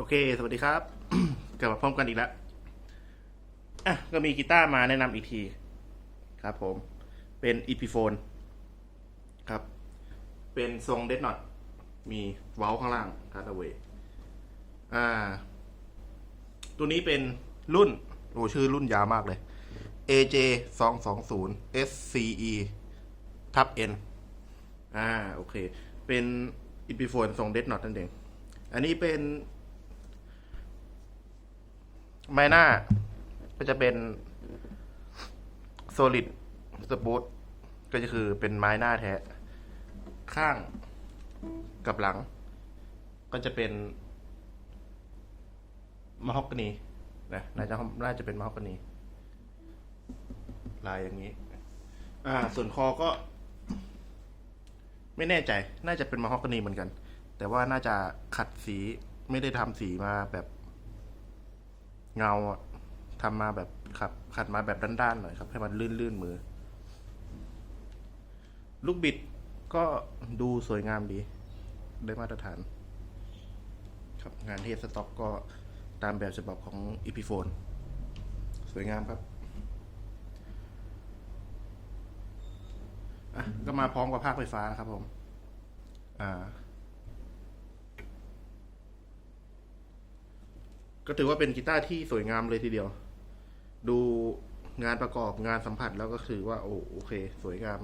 โอเค สวัสดีครับ กลับมาพร้อมกันอีกแล้วอะก็มีกีตาร์มาแนะนำอีกที ครับผม เป็นอีพีโฟนครับ เป็นทรงเดดน็อตมีเว้าข้างล่างคาร์ดเวย์อ่า ตัวนี้เป็นรุ่น โอ้ชื่อรุ่นยาวมากเลย AJ 2 2 0 SCE ทับ N อ่า โอเค เป็นอีพีโฟนทรงเดดน็อตนั่นเอง อันนี้เป็น ไม้หน้า ก็จะเป็น solid s p o o t ก็จะคือเป็นไม้หน้าแท้ ข้างกับหลัง ก็จะเป็นมะฮอกกานีนะน่าจะน่าจะเป็นมะฮอกกานีลายอย่างนี้ อ่า ส่วนคอก็ ไม่แน่ใจ น่าจะเป็นมะฮอกกานีเหมือนกัน แต่ว่าน่าจะขัดสีไม่ได้ทำสีมาแบบ เงาอะทำมาแบบขัดขัดมาแบบด้านๆหน่อยครับ ให้มันลื่นๆมือ ลูกบิดก็ดูสวยงามดี ได้มาตรฐาน ครับงานเทสต็อกก็ตามแบบฉบับของอีพีโฟนสวยงามครับอะก็มาพร้อมกับภาคไฟฟ้านะครับผม อ่า ก็ถือว่าเป็นกีตาร์ที่สวยงามเลยทีเดียว ดูงานประกอบงานสัมผัสแล้วก็คือว่า โอ้โอเค สวยงาม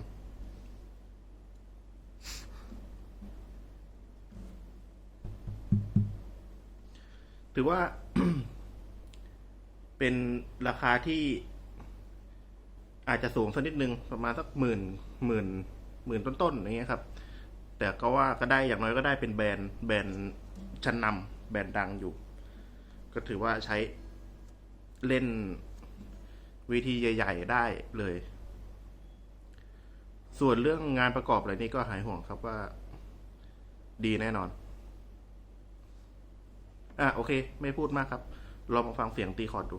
ถือว่า เป็นราคาที่อาจจะสูงสักนิดนึง ประมาณสักหมื่นหมื่นหมื่นต้นๆอย่างเงี้ยครับ แต่ก็ว่าก็ได้อย่างน้อยก็ได้เป็นแบรนด์แบรนด์ชั้นนำแบรนด์ดังอยู่ ก็ถือว่าใช้เล่นวิธีใหญ่ ๆ ได้เลย ส่วนเรื่องงานประกอบอะไรนี่ก็หายห่วงครับว่า ดีแน่นอน อะโอเค ไม่พูดมากครับ ลองมาฟังเสียงตีคอร์ดดู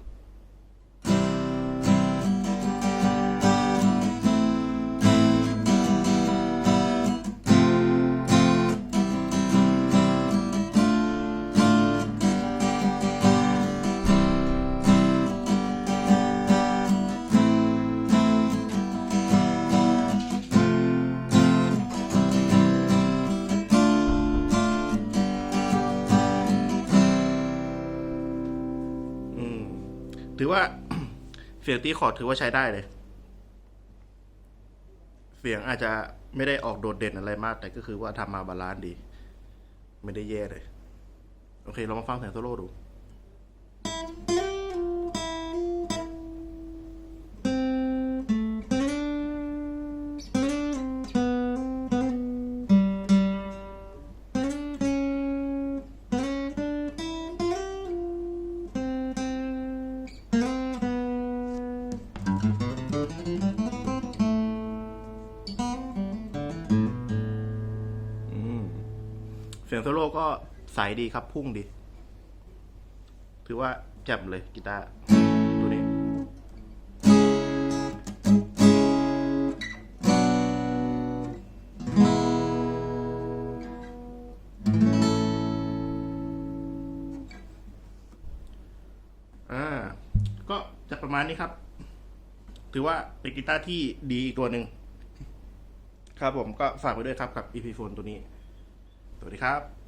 ถือว่าเสียงตีคอร์ดถือว่าใช้ได้เลย เสียงอาจจะไม่ได้ออกโดดเด่นอะไรมาก แต่ก็คือว่าทำมาบาลานซ์ดี ไม่ได้แย่เลย โอเคเรามาฟังเสียงโซโล่ดู เสียงโซโล่ก็ใสดีครับพุ่งดี ถือว่าแจ่มเลยกีตาร์ตัวนี้ อ่า ก็จะประมาณนี้ครับ ถือว่าเป็นกีตาร์ที่ดีอีกตัวหนึ่งครับผมก็ฝากไว้ด้วยครับกับ EP Phone ตัวนี้ วัสดีครับ